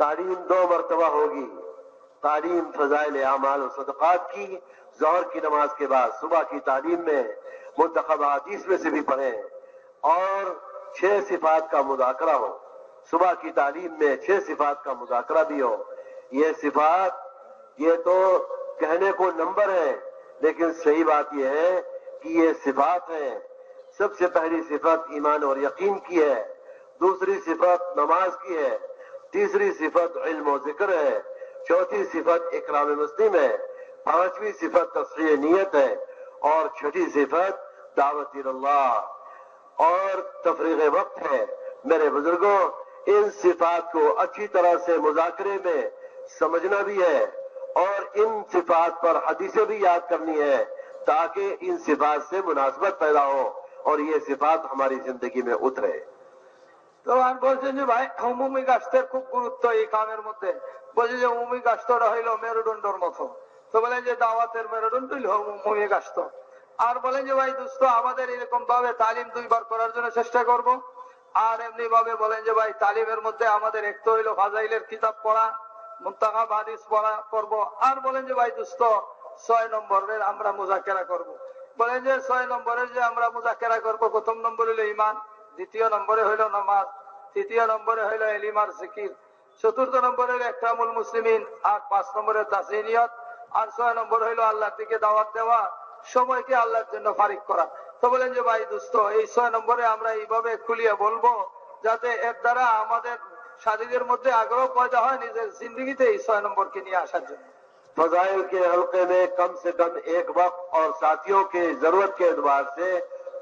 تعلیم دو مرتبہ ہوگی تعلیم فضائل اعمال و صدقات کی ظہر کی نماز کے بعد صبح کی تعلیم میں منتخب حدیث میں سے بھی پڑھیں اور چھ صفات کا مذاکرہ ہو صبح کی تعلیم میں چھ صفات کا مذاکرہ بھی ہو یہ صفات یہ تو کہنے کو نمبر ہے لیکن صحیح بات یہ ہے کہ یہ صفات ہیں سب سے پہلی صفت ایمان اور یقین کی ہے دوسری صفت نماز کی ہے تیسری صفت علم و ذکر ہے چوتھی صفت اکرام مسلم ہے پانچویں صفت تصحیح نیت ہے اور چھٹی صفت دعوت اللہ اور تفریح وقت ہے میرے بزرگوں ان صفات کو اچھی طرح سے مذاکرے میں سمجھنا بھی ہے اور ان صفات پر حدیثیں بھی یاد کرنی ہے تاکہ ان صفات سے مناسبت پیدا ہو اور یہ صفات ہماری زندگی میں اترے তো আর বলছেন যে ভাই অমুমি গাছটার খুব গুরুত্ব এই কামের মধ্যে বলছে যে অমুমি গাছটা হইল মেরুদণ্ডর মতো তো বলেন যে দাওয়াতের মেরুদণ্ড গাছ তো আর বলেন যে ভাই দুস্থ আমাদের এরকম ভাবে তালিম দুইবার করার জন্য চেষ্টা করব। আর এমনি ভাবে বলেন যে ভাই তালিমের মধ্যে আমাদের এক তো হইলো ফাজাইলের কিতাব পড়া মুন্তাহা হাদিস পড়া করব আর বলেন যে ভাই দুস্থ ছয় নম্বরের আমরা মোজাকেরা করব। বলেন যে ছয় নম্বরের যে আমরা মোজাকেরা করব প্রথম নম্বর হইলো ইমান দ্বিতীয় নম্বরে হইল নামাজ তৃতীয় নম্বরে হইল এলিমার জিকির চতুর্থ নম্বরে একটা একরামুল মুসলিমিন আর পাঁচ নম্বরে তাসিনিয়ত আর ছয় নম্বর হইল আল্লাহ দিকে দাওয়াত দেওয়া সময়কে আল্লাহর জন্য ফারিক করা তো বলেন যে ভাই দুস্থ এই ছয় নম্বরে আমরা এইভাবে খুলিয়ে বলবো যাতে এর দ্বারা আমাদের শারীরের মধ্যে আগ্রহ পয়দা হয় নিজের জিন্দগিতে এই ছয় নম্বরকে নিয়ে আসার জন্য ফজাইল কে হলকে কম সে কম এক বক্ত वक्त और কে के जरूरत के एतबार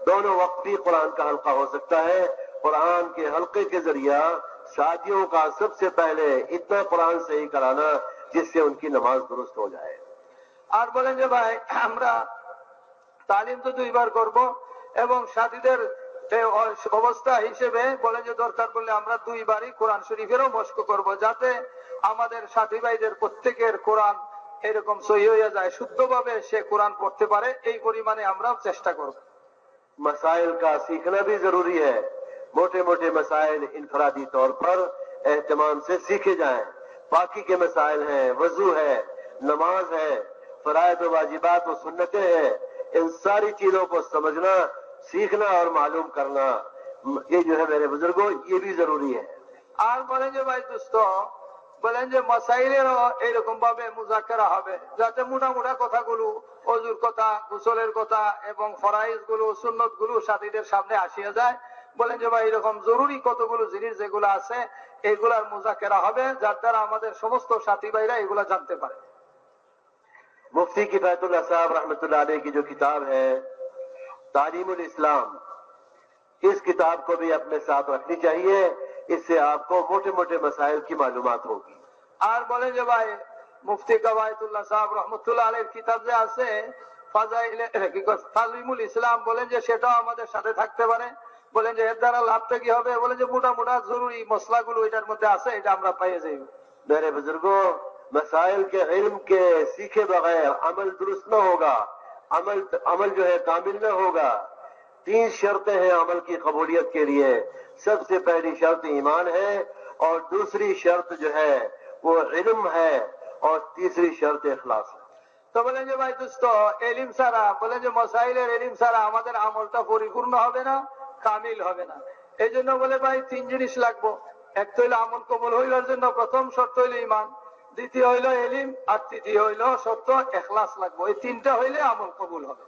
दोनों वक्ती कुरान का हल्का हो सकता है कुरान के हल्के के जरिया शादियों का सबसे पहले इतना कुरान से ही कराना जिससे उनकी नमाज दुरुस्त हो जाए আর বলেন যে ভাই আমরা তালিম তো দুইবার করব এবং সাথীদের অবস্থা হিসেবে বলেন যে দরকার পড়লে আমরা দুইবারই কোরআন শরীফেরও মস্ক করব যাতে আমাদের সাথী ভাইদের প্রত্যেকের কোরআন এরকম সহি হয়ে যায় শুদ্ধভাবে সে কোরআন পড়তে পারে এই পরিমাণে আমরা চেষ্টা করবো مسائل کا سیکھنا بھی ضروری ہے موٹے موٹے مسائل انفرادی طور پر اہتمام سے سیکھے جائیں باقی کے مسائل ہیں وضو ہے نماز ہے و واجبات و سنتیں ہیں ان ساری چیزوں کو سمجھنا سیکھنا اور معلوم کرنا یہ جو ہے میرے بزرگوں یہ بھی ضروری ہے آپ بولیں گے بھائی دوستوں বলেন যে মাসাইলেরও এইরকম ভাবে মুজাকেরা হবে যাতে মোটা মোটা কথাগুলো অজুর কথা গুসলের কথা এবং ফরাইজ গুলো সুন্নত গুলো সাথীদের সামনে আসিয়া যায় বলেন যে ভাই এরকম জরুরি কতগুলো জিনিস যেগুলো আছে এগুলার মুজাকেরা হবে যার দ্বারা আমাদের সমস্ত সাথী ভাইরা এগুলো জানতে পারে মুফতি কিফায়তুল্লাহ সাহেব রহমতুল্লাহ আলী কি जो किताब है तालीम इस्लाम इस किताब को भी अपने साथ रखनी اس سے آپ کو موٹے موٹے مسائل کی معلومات ہوگی اور بولیں جو بھائی مفتی قواعد اللہ صاحب رحمت اللہ علیہ کی طرز سے فضائل تعلیم الاسلام بولیں جو সেটাও আমাদের সাথে থাকতে পারে বলেন যে এর দ্বারা লাভ কি হবে বলেন যে মোটা মোটা জরুরি মসলাগুলো এটার মধ্যে আছে এটা আমরা পেয়ে যাই میرے بزرگو مسائل کے علم کے سیکھے بغیر عمل درست نہ ہوگا عمل عمل جو ہے کامل نہ ہوگا تین شرطیں ہیں عمل کی قبولیت کے لیے सबसे पहली शर्त ईमान है और दूसरी शर्त जो है তো বলেন যে ভাই দুস্ত এলিম সারা বলেন যে মসাইলের এলিম সারা আমাদের আমলটা পরিপূর্ণ হবে না কামিল হবে না এই জন্য বলে ভাই তিন জিনিস লাগবো এক তো হইলো আমল কবল হইবার জন্য প্রথম শর্ত হইলো ইমান দ্বিতীয় হইলো এলিম আর তৃতীয় হইলো শর্ত এখলাস লাগবো এই তিনটা হইলে আমল কবুল হবে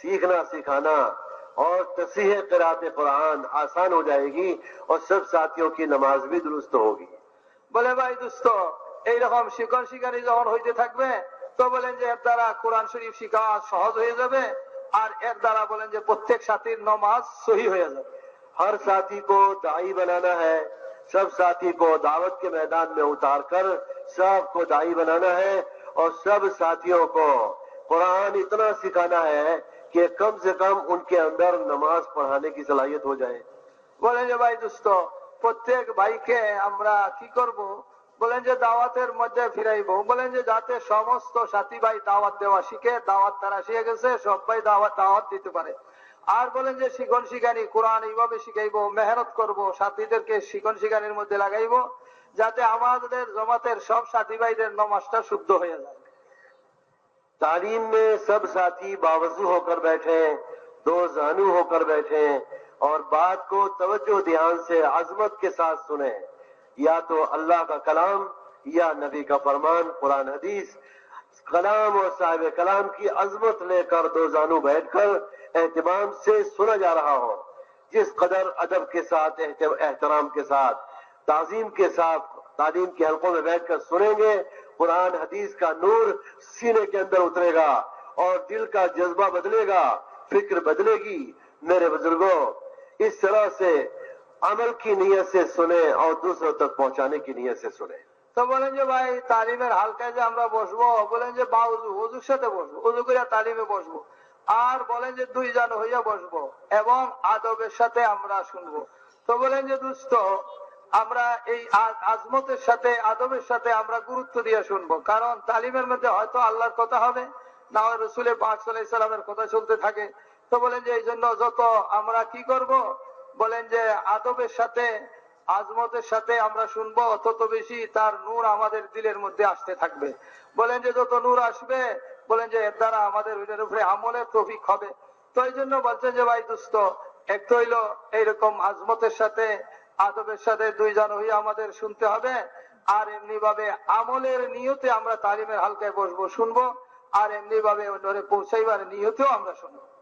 سیکھنا سکھانا اور تصحیح قرآت قرآن آسان ہو جائے گی اور سب ساتھیوں کی نماز بھی درست ہوگی بولے بھائی رقم شکر شکر تو بولیں قرآن شریف شکار سہذ ہوا بولیں جو پرتک نماز صحیح ہر ساتھی کو دائی بنانا ہے سب ساتھی کو دعوت کے میدان میں اتار کر سب کو دائی بنانا ہے اور سب ساتھیوں کو قرآن اتنا سکھانا ہے कि कम से कम उनके अंदर नमाज पढ़ाने की सलाहियत हो जाए বলেন যে ভাই দোস্ত প্রত্যেক ভাইকে আমরা কি করব বলেন যে দাওয়াতের মধ্যে ফিরাইব বলেন যে যাতে সমস্ত সাথী ভাই দাওয়াত দেওয়া শিখে দাওয়াত তারা শিখে গেছে সব ভাই দাওয়াত দাওয়াত দিতে পারে আর বলেন যে শিখন শিখানি কোরআন এইভাবে শিখাইব মেহনত করব সাথীদেরকে শিখন শিখানির মধ্যে লাগাইব যাতে আমাদের জমাতের সব সাথী ভাইদের নমাজটা শুদ্ধ হয়ে যায় تعلیم میں سب ساتھی باوضو ہو کر بیٹھے دو زانو ہو کر بیٹھے اور بات کو توجہ دھیان سے عظمت کے ساتھ سنیں یا تو اللہ کا کلام یا نبی کا فرمان قرآن حدیث کلام اور صاحب کلام کی عظمت لے کر دو زانو بیٹھ کر اہتمام سے سنا جا رہا ہو جس قدر ادب کے ساتھ احترام کے ساتھ تعظیم کے ساتھ تعلیم کے حلقوں میں بیٹھ کر سنیں گے قرآن حدیث کا نور سینے کے اندر اترے گا اور دل کا جذبہ بدلے گا فکر بدلے گی میرے بزرگوں اس طرح سے عمل کی نیت سے سنیں اور دوسروں تک پہنچانے کی نیت سے سنیں تو بولیں جو بھائی تعلیم حال کہہ جائے ہمرا بوشبو بولیں جو باوزو حضور شد بوشبو حضور کو یا تعلیم بوشبو آر بولیں جو دو ایجان ہویا بوشبو ایوان آدو بے شد ہمرا شنگو تو بولیں جو دوستو আমরা এই আজমতের সাথে আদবের সাথে আমরা গুরুত্ব দিয়ে শুনবো কারণ তালিমের মধ্যে হয়তো আল্লাহর কথা হবে না হয় রসুলের পাক সাল্লামের কথা চলতে থাকে তো বলেন যে এই জন্য যত আমরা কি করব বলেন যে আদবের সাথে আজমতের সাথে আমরা শুনবো তত বেশি তার নূর আমাদের দিলের মধ্যে আসতে থাকবে বলেন যে যত নূর আসবে বলেন যে এর দ্বারা আমাদের ওইটার উপরে আমলের তফিক হবে তো এই জন্য বলছেন যে ভাই দুস্থ এক তো হইলো এইরকম আজমতের সাথে আদবের সাথে দুই জন হয়ে আমাদের শুনতে হবে আর এমনি ভাবে আমলের নিয়তে আমরা তালিমের হালকায় বসবো শুনবো আর এমনি ভাবে ধরে পৌঁছাইবার নিয়তেও আমরা শুনবো